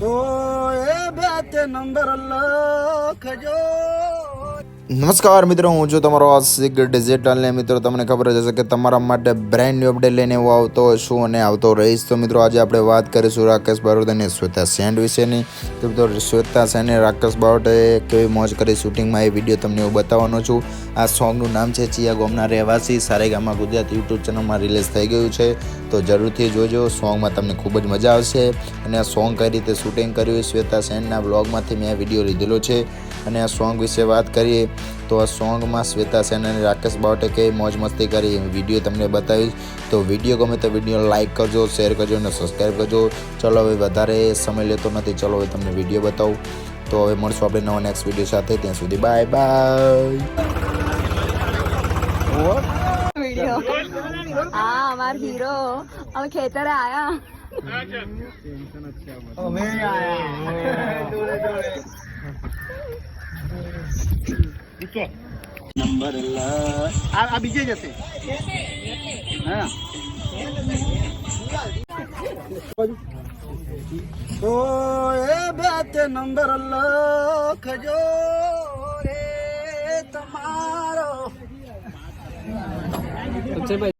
તો એ બે તે નંબર લખજો નમસ્કાર મિત્રો, હું છું તમારો આ ડિજિટલ ડિજિટલને મિત્રો, તમને ખબર જ હશે કે તમારા માટે બ્રાન્ડ ન્યૂ અપડેટ લઈને હું આવતો છું અને આવતો રહીશ. તો મિત્રો, આજે આપણે વાત કરીશું રાકેશ બારોટ અને શ્વેતા સેન વિશેની. તો મિત્રો, શ્વેતા સેને રાકેશ બારોટે કેવી મોજ કરી શૂટિંગમાં એ વીડિયો તમને હું બતાવવાનો છું. આ સોંગનું નામ છે ચિયા ગોમના રહેવાસી. સારેગામા ગુજરાત યુટ્યુબ ચેનલમાં રિલીઝ થઈ ગયું છે. તો જરૂરથી જોજો સોંગમાં તમને ખૂબ જ મજા આવશે. અને આ સોંગ કઈ રીતે શૂટિંગ કર્યું શ્વેતા સેનના બ્લોગમાંથી મેં આ વીડિયો લીધેલો છે. અને આ સોંગ વિશે વાત કરીએ તો આ સોંગમાં શ્વેતા સેન અને રાકેશ બાવટે કેવી મોજ મસ્તી કરી. વીડિયો તમને બતાવીશ. તો વીડિયો ગમે તો વીડિયો લાઇક કરજો શેર કરજો અને સબસ્ક્રાઈબ કરજો. ચલો હવે વધારે સમય લેતો નથી. ચલો હવે તમને વીડિયો બતાવું. તો હવે મળશું આપણે નવા નેક્સ્ટ વીડિયો સાથે. ત્યાં સુધી બાય બાય વીડિયો હા અમાર હીરો અમે ખેતરે આયા. અમે આયા. નંબર આ આ બીજે જશે હા. તો એ બે નંબર લખજો રે તમારો.